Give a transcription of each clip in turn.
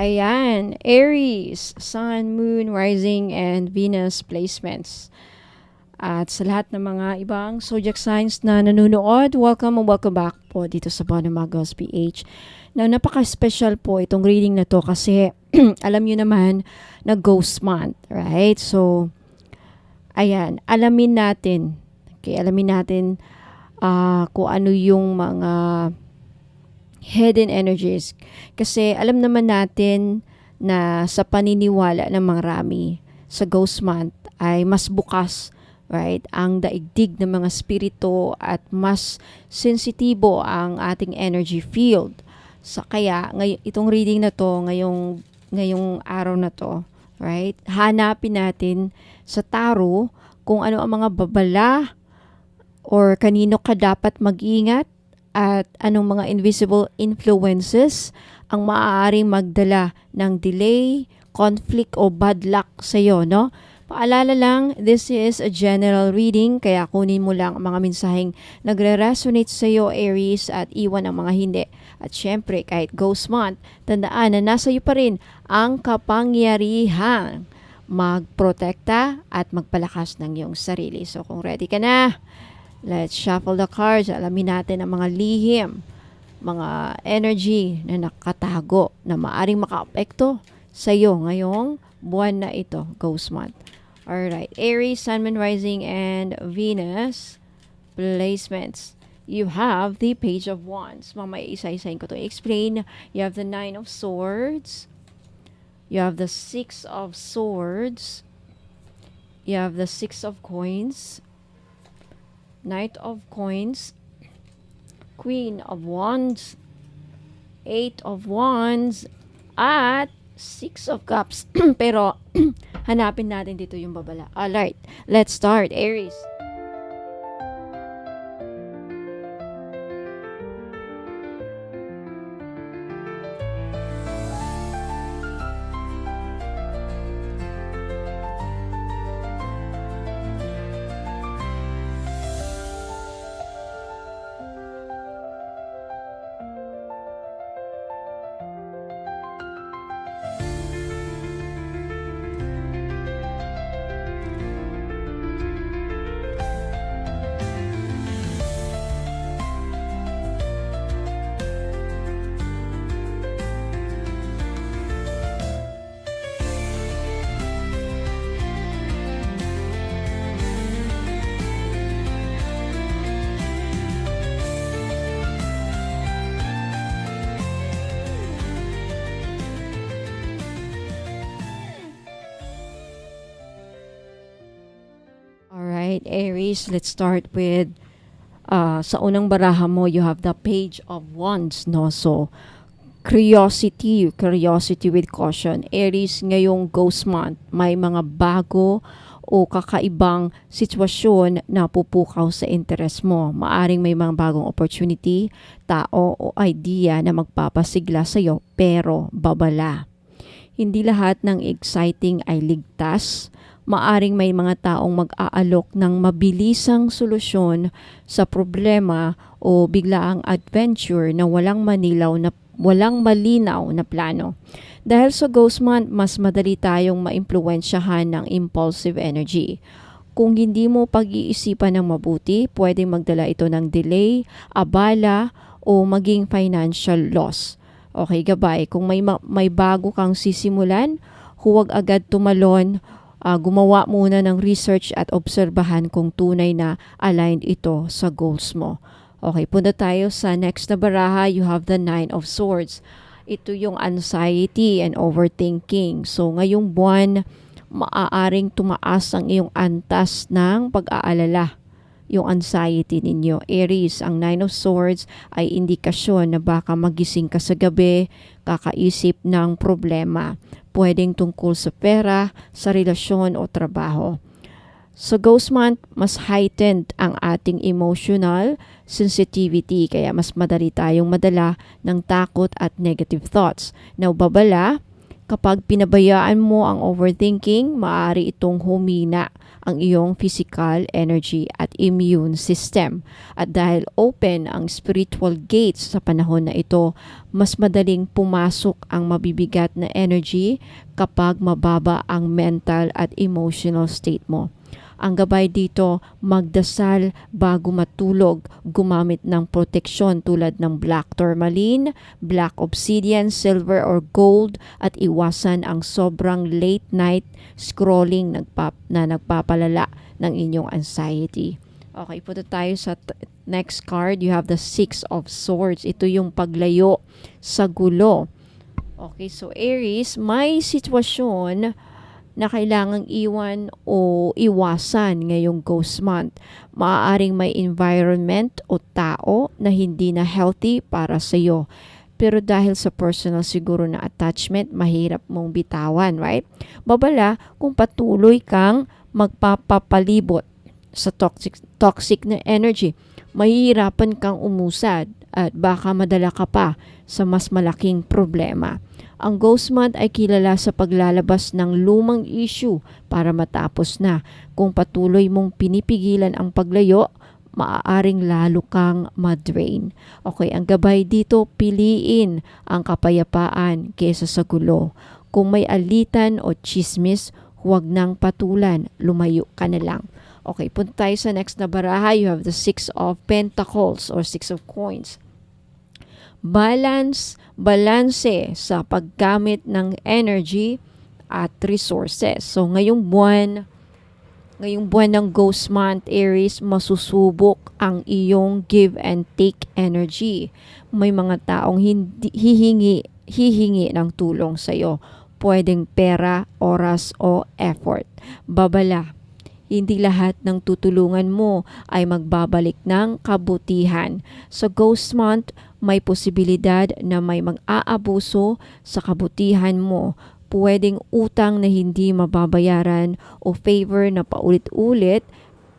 Ayan, Aries, Sun, Moon, Rising, and Venus placements. At sa lahat ng mga ibang zodiac signs na nanonood, welcome and welcome back po dito sa Bonamagos PH. Now, napaka-special po itong reading na to kasi alam nyo naman na ghost month, right? So, ayan, alamin natin. Okay, alamin natin uh, kung ano yung mga hidden energies. Kasi alam naman natin na sa paniniwala ng mga rami sa ghost month ay mas bukas right ang daigdig ng mga spirito at mas sensitibo ang ating energy field sa kaya ngay- itong reading na to ngayong ngayong araw na to right hanapin natin sa tarot kung ano ang mga babala or kanino ka dapat mag-ingat at anong mga invisible influences ang maaaring magdala ng delay, conflict o bad luck sa iyo, no? Paalala lang, this is a general reading kaya kunin mo lang ang mga mensaheng nagre-resonate sa iyo Aries at iwan ang mga hindi. At syempre, kahit ghost month, tandaan na nasa iyo pa rin ang kapangyarihan magprotekta at magpalakas ng iyong sarili. So kung ready ka na, Let's shuffle the cards. Alamin natin ang mga lihim, mga energy na nakatago na maaring makaapekto sa iyo ngayong buwan na ito, ghost month. Alright, Aries, Sun, Moon, Rising, and Venus placements. You have the Page of Wands. Mamaya isa-isahin ko to explain. You have the Nine of Swords. You have the Six of Swords. You have the Six of Coins. Knight of Coins, Queen of Wands, Eight of Wands, at Six of Cups. Pero, hanapin natin dito yung babala. Alright, let's start. Aries. Aries, let's start with uh, sa unang baraha mo, you have the page of wands, no? So, curiosity, curiosity with caution. Aries, ngayong ghost month, may mga bago o kakaibang sitwasyon na pupukaw sa interest mo. Maaring may mga bagong opportunity, tao o idea na magpapasigla sa iyo pero babala. Hindi lahat ng exciting ay ligtas maaring may mga taong mag-aalok ng mabilisang solusyon sa problema o biglaang adventure na walang manilaw na walang malinaw na plano. Dahil sa ghost month, mas madali tayong maimpluwensyahan ng impulsive energy. Kung hindi mo pag-iisipan ng mabuti, pwedeng magdala ito ng delay, abala, o maging financial loss. Okay, gabay. Kung may, may bago kang sisimulan, huwag agad tumalon uh, gumawa muna ng research at obserbahan kung tunay na aligned ito sa goals mo. Okay, punta tayo sa next na baraha. You have the Nine of Swords. Ito yung anxiety and overthinking. So, ngayong buwan, maaaring tumaas ang iyong antas ng pag-aalala yung anxiety ninyo. Aries, ang Nine of Swords ay indikasyon na baka magising ka sa gabi, kakaisip ng problema pwedeng tungkol sa pera, sa relasyon o trabaho. Sa ghost month, mas heightened ang ating emotional sensitivity kaya mas madali tayong madala ng takot at negative thoughts. Now, babala, Kapag pinabayaan mo ang overthinking, maaari itong humina ang iyong physical energy at immune system. At dahil open ang spiritual gates sa panahon na ito, mas madaling pumasok ang mabibigat na energy kapag mababa ang mental at emotional state mo. Ang gabay dito, magdasal bago matulog, gumamit ng proteksyon tulad ng black tourmaline, black obsidian, silver or gold at iwasan ang sobrang late night scrolling nagpap na nagpapalala ng inyong anxiety. Okay, punta tayo sa next card. You have the Six of Swords. Ito yung paglayo sa gulo. Okay, so Aries, may sitwasyon na kailangang iwan o iwasan ngayong ghost month. Maaaring may environment o tao na hindi na healthy para sa iyo. Pero dahil sa personal siguro na attachment, mahirap mong bitawan, right? Babala kung patuloy kang magpapapalibot sa toxic, toxic na energy. Mahihirapan kang umusad at baka madala ka pa sa mas malaking problema. Ang Ghost Month ay kilala sa paglalabas ng lumang issue para matapos na. Kung patuloy mong pinipigilan ang paglayo, maaaring lalo kang madrain. Okay, ang gabay dito, piliin ang kapayapaan kesa sa gulo. Kung may alitan o chismis, huwag nang patulan, lumayo ka na lang. Okay, punta tayo sa next na baraha. You have the Six of Pentacles or Six of Coins balance, balanse sa paggamit ng energy at resources. So ngayong buwan, ngayong buwan ng Ghost Month Aries, masusubok ang iyong give and take energy. May mga taong hindi, hihingi, hihingi ng tulong sa iyo. Pwedeng pera, oras o effort. Babala, hindi lahat ng tutulungan mo ay magbabalik ng kabutihan. Sa Ghost Month, may posibilidad na may mag-aabuso sa kabutihan mo. Pwedeng utang na hindi mababayaran o favor na paulit-ulit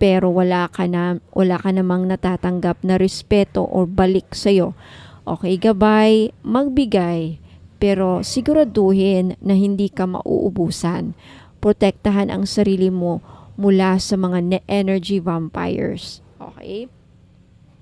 pero wala ka na wala ka namang natatanggap na respeto o balik sa iyo. Okay, gabay, magbigay pero siguraduhin na hindi ka mauubusan. Protektahan ang sarili mo mula sa mga energy vampires. Okay?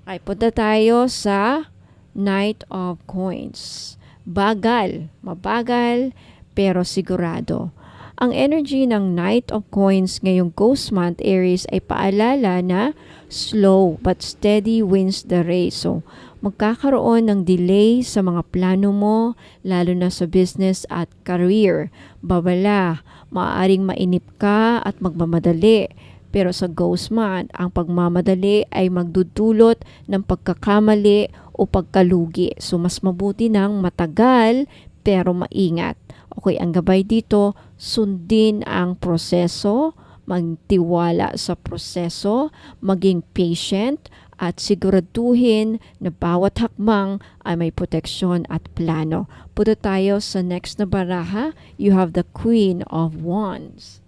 Okay, punta tayo sa Knight of Coins. Bagal, mabagal, pero sigurado. Ang energy ng Knight of Coins ngayong Ghost Month Aries ay paalala na slow but steady wins the race. So, magkakaroon ng delay sa mga plano mo, lalo na sa business at career. Babala, maaaring mainip ka at magmamadali pero sa ghost month, ang pagmamadali ay magdudulot ng pagkakamali o pagkalugi. So mas mabuti nang matagal pero maingat. Okay, ang gabay dito, sundin ang proseso, magtiwala sa proseso, maging patient, at siguraduhin na bawat hakbang ay may proteksyon at plano. Punta tayo sa next na baraha. You have the Queen of Wands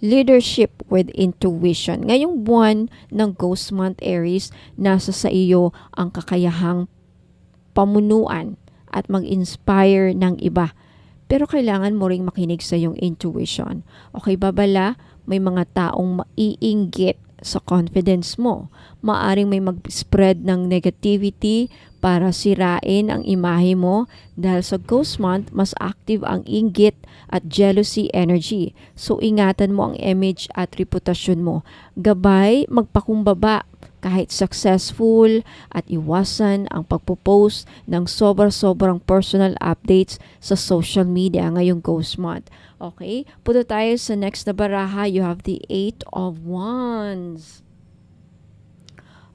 leadership with intuition. Ngayong buwan ng Ghost Month Aries, nasa sa iyo ang kakayahang pamunuan at mag-inspire ng iba. Pero kailangan mo ring makinig sa iyong intuition. Okay, babala, may mga taong maiinggit sa confidence mo. Maaring may mag-spread ng negativity para sirain ang imahe mo dahil sa ghost month, mas active ang inggit at jealousy energy. So ingatan mo ang image at reputasyon mo. Gabay, magpakumbaba kahit successful at iwasan ang pagpo-post ng sobra-sobrang personal updates sa social media ngayong ghost month. Okay? Punta tayo sa next na baraha. You have the Eight of Wands.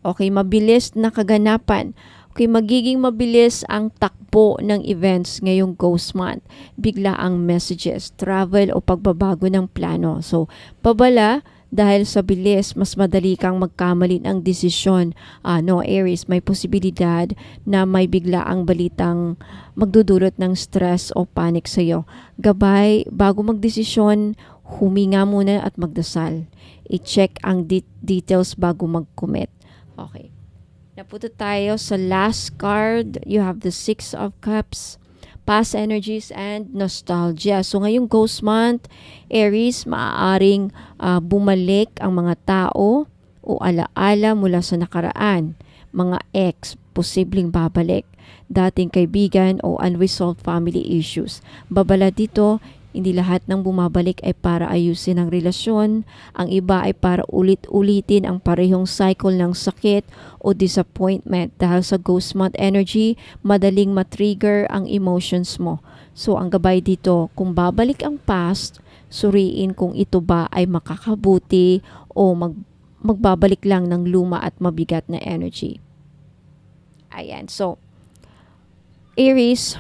Okay, mabilis na kaganapan. Okay, magiging mabilis ang takbo ng events ngayong ghost month. Bigla ang messages, travel o pagbabago ng plano. So, pabala, dahil sa bilis, mas madali kang magkamali ng desisyon. Uh, no, Aries, may posibilidad na may bigla ang balitang magdudulot ng stress o panic sa iyo. Gabay, bago magdesisyon, huminga muna at magdasal. I-check ang de- details bago mag-commit. Okay. Napunta tayo sa last card. You have the Six of Cups past energies, and nostalgia. So ngayong ghost month, Aries, maaaring ah, bumalik ang mga tao o alaala mula sa nakaraan. Mga ex, posibleng babalik. Dating kaibigan o unresolved family issues. Babala dito, hindi lahat ng bumabalik ay para ayusin ang relasyon. Ang iba ay para ulit-ulitin ang parehong cycle ng sakit o disappointment. Dahil sa ghost month energy, madaling matrigger ang emotions mo. So, ang gabay dito, kung babalik ang past, suriin kung ito ba ay makakabuti o mag, magbabalik lang ng luma at mabigat na energy. Ayan. So, Aries,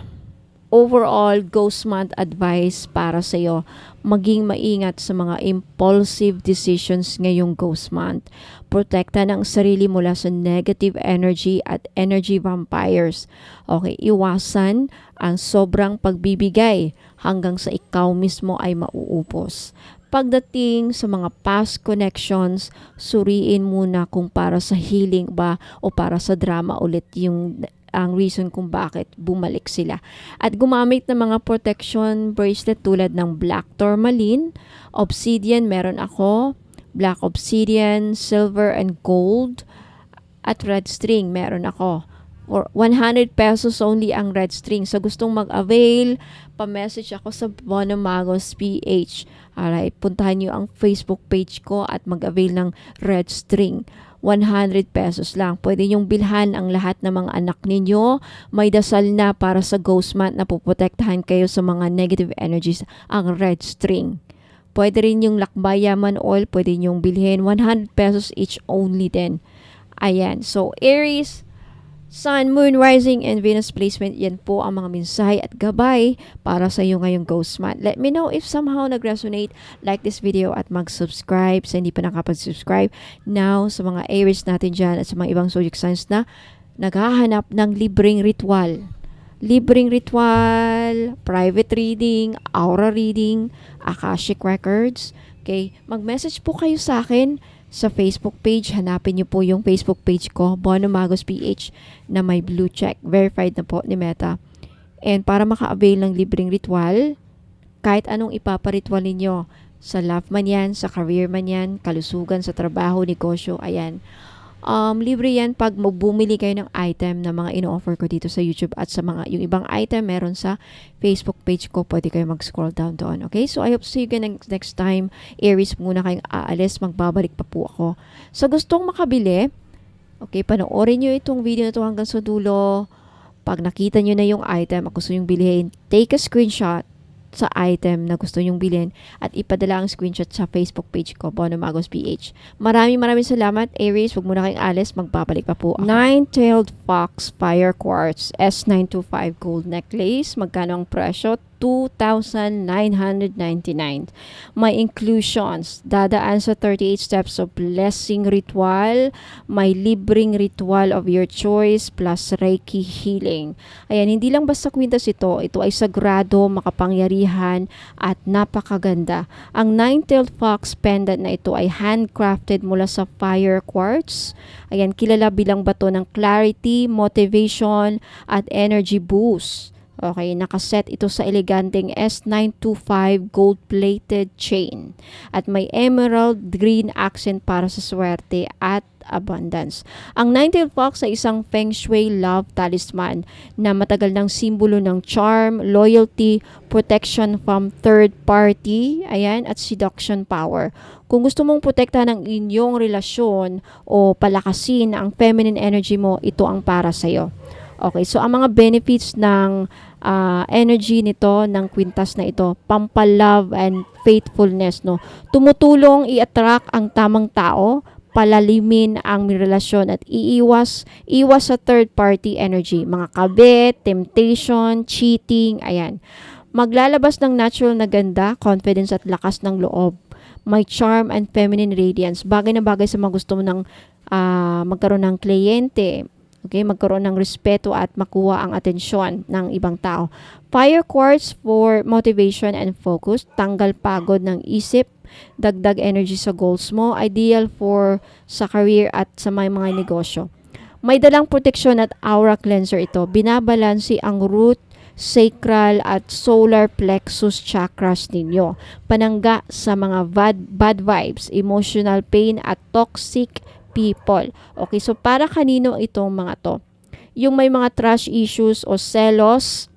overall ghost month advice para sa iyo maging maingat sa mga impulsive decisions ngayong ghost month. Protektahan ang sarili mula sa negative energy at energy vampires. Okay, iwasan ang sobrang pagbibigay hanggang sa ikaw mismo ay mauupos. Pagdating sa mga past connections, suriin muna kung para sa healing ba o para sa drama ulit yung ang reason kung bakit bumalik sila. At gumamit ng mga protection bracelet tulad ng black tourmaline, obsidian meron ako, black obsidian, silver and gold, at red string meron ako. For 100 pesos only ang red string. So gustong mag-avail, pa-message ako sa Bono Magos PH. Alright, puntahan nyo ang Facebook page ko at mag-avail ng red string. 100 pesos lang. Pwede nyong bilhan ang lahat ng mga anak ninyo. May dasal na para sa ghost month na puprotektahan kayo sa mga negative energies ang red string. Pwede rin yung lakbayaman oil, pwede nyong bilhin. 100 pesos each only din. Ayan. So, Aries, Sun, Moon, Rising, and Venus placement, yan po ang mga mensahe at gabay para sa iyo ngayong ghost month. Let me know if somehow nag-resonate, like this video at mag-subscribe sa hindi pa nakapag-subscribe. Now, sa mga Aries natin dyan at sa mga ibang zodiac signs na naghahanap ng libreng ritual. Libreng ritual, private reading, aura reading, Akashic Records. Okay, mag-message po kayo sa akin sa Facebook page. Hanapin niyo po yung Facebook page ko, Bono Magos PH, na may blue check. Verified na po ni Meta. And para maka-avail ng libreng ritual, kahit anong ipaparitual ninyo, sa love man yan, sa career man yan, kalusugan sa trabaho, negosyo, ayan. Um, libre yan pag bumili kayo ng item na mga ino-offer ko dito sa YouTube at sa mga, yung ibang item meron sa Facebook page ko, pwede kayo mag-scroll down doon. Okay? So, I hope see you again next, next time. Aries muna kayong aalis, magbabalik pa po ako. So, gustong makabili, okay, panoorin nyo itong video na to hanggang sa dulo. Pag nakita nyo na yung item, ako gusto yung bilhin, take a screenshot sa item na gusto nyong bilhin at ipadala ang screenshot sa Facebook page ko, Bono Magos PH. Maraming maraming salamat, Aries. Huwag muna kayong alis, magbabalik pa po ako. Nine-tailed fox fire quartz S925 gold necklace. Magkano ang presyo? 2,999. May inclusions. Dadaan sa 38 steps of blessing ritual. May libreng ritual of your choice plus Reiki healing. Ayan, hindi lang basta kwintas ito. Ito ay sagrado, makapangyarihan, at napakaganda. Ang nine-tailed fox pendant na ito ay handcrafted mula sa fire quartz. Ayan, kilala bilang bato ng clarity, motivation, at energy boost. Okay, nakaset ito sa eleganteng S925 gold-plated chain at may emerald green accent para sa swerte at abundance. Ang nine-tailed fox ay isang feng shui love talisman na matagal ng simbolo ng charm, loyalty, protection from third party, ayan, at seduction power. Kung gusto mong protektahan ang inyong relasyon o palakasin ang feminine energy mo, ito ang para sa'yo. Okay, so ang mga benefits ng uh, energy nito, ng kwintas na ito, pampalove and faithfulness, no? Tumutulong i-attract ang tamang tao, palalimin ang relasyon at iiwas iwas sa third party energy, mga kabit, temptation, cheating, ayan. Maglalabas ng natural na ganda, confidence at lakas ng loob. May charm and feminine radiance. Bagay na bagay sa mga gusto mo ng uh, magkaroon ng kliyente, Okay, magkaroon ng respeto at makuha ang atensyon ng ibang tao. Fire quartz for motivation and focus, tanggal pagod ng isip, dagdag energy sa goals mo, ideal for sa career at sa may mga negosyo. May dalang proteksyon at aura cleanser ito. Binabalansi ang root sacral at solar plexus chakras ninyo. Panangga sa mga bad, bad vibes, emotional pain at toxic people. Okay, so para kanino itong mga to? Yung may mga trash issues o selos,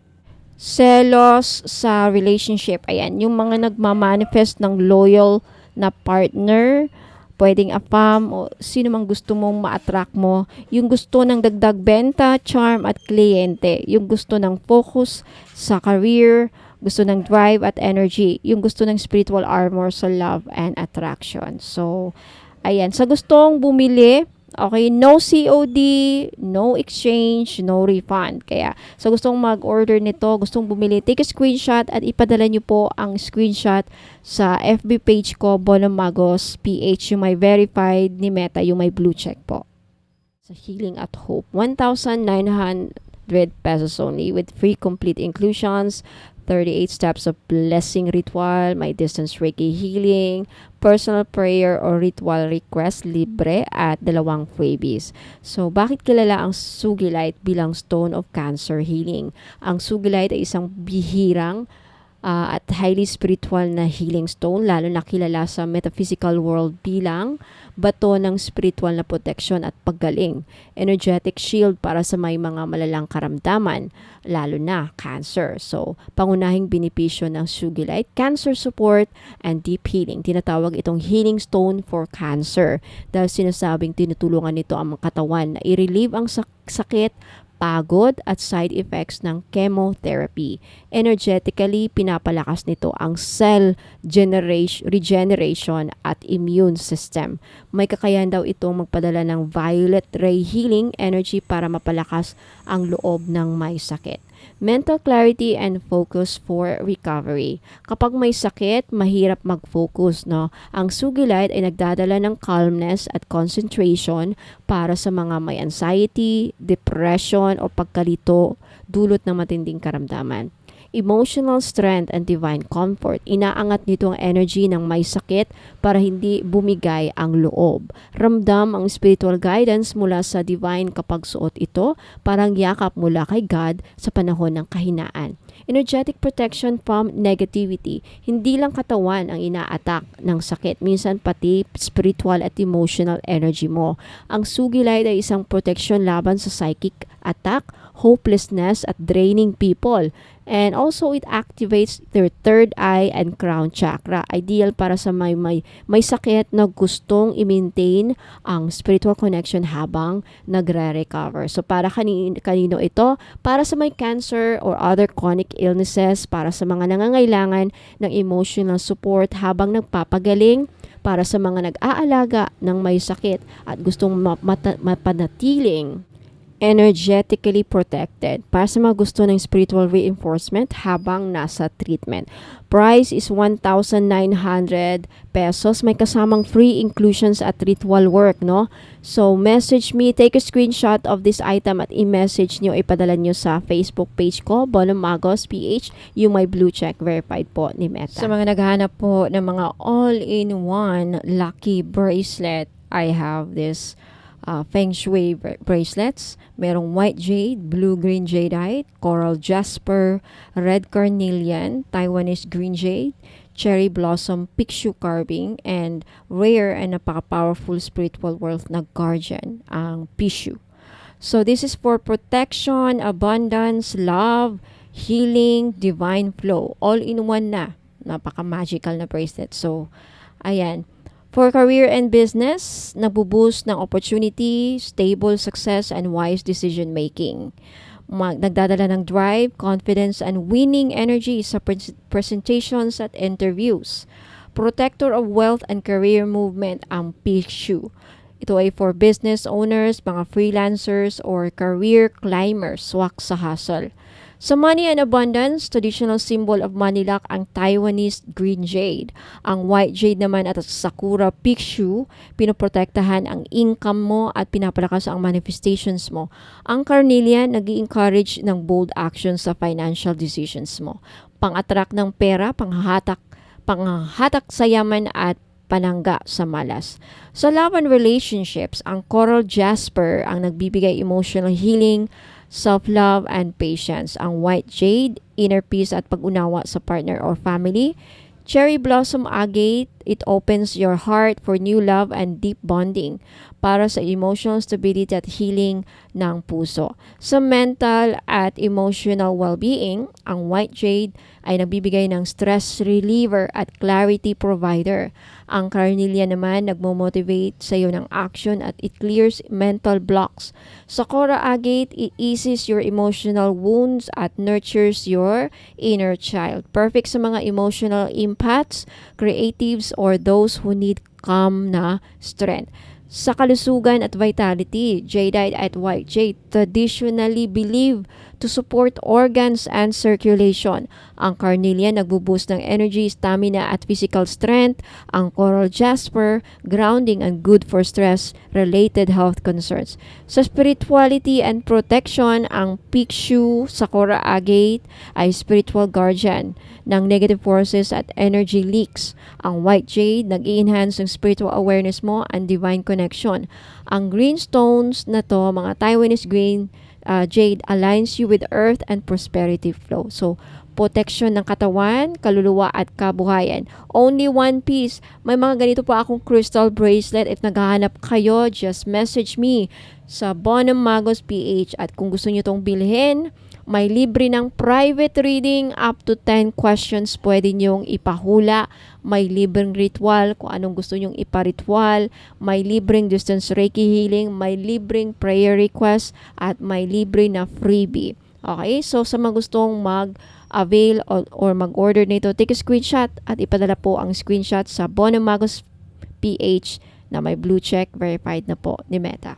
selos sa relationship. Ayan, yung mga nagmamanifest ng loyal na partner, pwedeng apam o sino mang gusto mong ma-attract mo. Yung gusto ng dagdag benta, charm at kliyente. Yung gusto ng focus sa career, gusto ng drive at energy. Yung gusto ng spiritual armor sa love and attraction. So, ayan. Sa gustong bumili, Okay, no COD, no exchange, no refund. Kaya, sa gustong mag-order nito, gustong bumili, take a screenshot at ipadala nyo po ang screenshot sa FB page ko, Bonamagos PH, yung may verified ni Meta, yung may blue check po. Sa Healing at Hope, 1,900 pesos only with free complete inclusions, 38 steps of blessing ritual, may distance Reiki healing, personal prayer or ritual request libre at dalawang freebies. So, bakit kilala ang Sugilite bilang stone of cancer healing? Ang Sugilite ay isang bihirang uh, at highly spiritual na healing stone, lalo na kilala sa metaphysical world bilang bato ng spiritual na protection at paggaling, energetic shield para sa may mga malalang karamdaman, lalo na cancer. So, pangunahing benepisyo ng Sugilite, cancer support and deep healing. Tinatawag itong healing stone for cancer dahil sinasabing tinutulungan nito ang katawan na i-relieve ang sakit, pagod at side effects ng chemotherapy. Energetically, pinapalakas nito ang cell generation, regeneration at immune system. May kakayahan daw itong magpadala ng violet ray healing energy para mapalakas ang loob ng may sakit mental clarity and focus for recovery. Kapag may sakit, mahirap mag-focus, no? Ang Sugilite ay nagdadala ng calmness at concentration para sa mga may anxiety, depression o pagkalito dulot ng matinding karamdaman emotional strength and divine comfort. Inaangat nito ang energy ng may sakit para hindi bumigay ang loob. Ramdam ang spiritual guidance mula sa divine kapag suot ito, parang yakap mula kay God sa panahon ng kahinaan. Energetic protection from negativity. Hindi lang katawan ang ina-attack ng sakit, minsan pati spiritual at emotional energy mo. Ang sugilay ay isang protection laban sa psychic attack, hopelessness at draining people. And also it activates their third eye and crown chakra. Ideal para sa may may, may sakit na gustong i-maintain ang spiritual connection habang nagre-recover. So para kanino, kanino ito? Para sa may cancer or other chronic illnesses, para sa mga nangangailangan ng emotional support habang nagpapagaling, para sa mga nag-aalaga ng may sakit at gustong mapanatiling energetically protected para sa mga gusto ng spiritual reinforcement habang nasa treatment. Price is 1,900 pesos. May kasamang free inclusions at ritual work, no? So, message me, take a screenshot of this item at i-message nyo, ipadala nyo sa Facebook page ko, Bonum Magos PH, yung may blue check verified po ni Meta. Sa mga naghahanap po ng mga all-in-one lucky bracelet, I have this uh, feng shui bracelets. Merong white jade, blue-green jadeite, coral jasper, red carnelian, Taiwanese green jade, cherry blossom picture carving, and rare and napaka-powerful spiritual wealth na guardian, ang pishu. So this is for protection, abundance, love, healing, divine flow. All in one na. Napaka-magical na bracelet. So, ayan. For career and business, nabuboost ng opportunity, stable success, and wise decision making. Mag, nagdadala ng drive, confidence, and winning energy sa pre- presentations at interviews. Protector of wealth and career movement ang Pishu. Ito ay for business owners, mga freelancers, or career climbers, swak sa hustle. Sa money and abundance, traditional symbol of luck ang Taiwanese green jade. Ang white jade naman at sakura picture, pinoprotektahan ang income mo at pinapalakas ang manifestations mo. Ang carnelian, nag encourage ng bold actions sa financial decisions mo. Pang-attract ng pera, panghahatak, panghahatak sa yaman at panangga sa malas. Sa love and relationships, ang coral jasper ang nagbibigay emotional healing, self-love, and patience. Ang white jade, inner peace at pag-unawa sa partner or family. Cherry blossom agate, it opens your heart for new love and deep bonding para sa emotional stability at healing ng puso. Sa mental at emotional well-being, ang white jade ay nagbibigay ng stress reliever at clarity provider. Ang carnelian naman nagmo-motivate sa iyo ng action at it clears mental blocks. Sa Cora agate, it eases your emotional wounds at nurtures your inner child. Perfect sa mga emotional empaths, creatives, or those who need calm na strength. Sa kalusugan at vitality, jadeite at jade traditionally believed to support organs and circulation. Ang carnelian nagbuboost ng energy, stamina at physical strength. Ang coral jasper, grounding and good for stress-related health concerns. Sa spirituality and protection, ang Pikshu Sakura agate ay spiritual guardian ng negative forces at energy leaks. Ang white jade nag-i-enhance ng spiritual awareness mo and divine connection. Ang green stones na to, mga Taiwanese green uh, jade aligns you with earth and prosperity flow. So, protection ng katawan, kaluluwa at kabuhayan. Only one piece. May mga ganito pa akong crystal bracelet. If naghahanap kayo, just message me sa Bonham Magos PH at kung gusto niyo tong bilhin, may libre ng private reading up to 10 questions pwede niyong ipahula. May libreng ritual kung anong gusto niyong iparitwal. May libreng distance Reiki healing. May libreng prayer request. At may libre na freebie. Okay? So, sa mga gustong mag-avail or, or mag-order nito, take a screenshot at ipadala po ang screenshot sa Bonamagos PH na may blue check verified na po ni Meta.